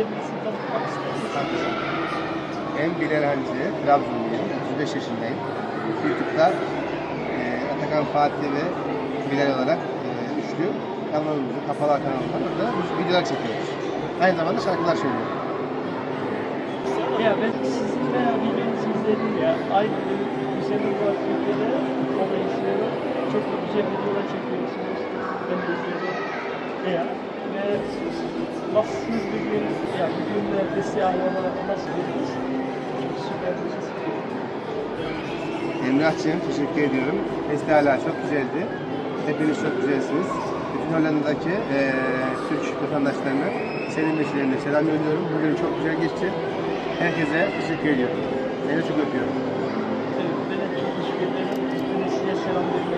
kendisini tanıtmak isterseniz. Ben Bilal Hancı, Trabzonluyum. 35 yaşındayım. YouTube'da e, Atakan Fatih ve Bilal olarak e, üçlü kanalımızı, kapalı kanalımızda videolar çekiyoruz. Aynı zamanda şarkılar söylüyoruz. Ya ben sizin veya videonuzu izledim ya. Aynı güzel olarak Türkiye'de onu izliyorum. Çok güzel videolar çekiyorsunuz. Ben de izliyorum. Ya ve nasıl bir gün, ya bir günlerde siyah olarak nasıl şey. Emrah'cığım teşekkür ediyorum. Festivaller çok güzeldi. Hepiniz çok güzelsiniz. Bütün Hollanda'daki e, Türk vatandaşlarına, senin vesilenle selam gönderiyorum. Bugün çok güzel geçti. Herkese teşekkür ediyorum. Seni çok öpüyorum.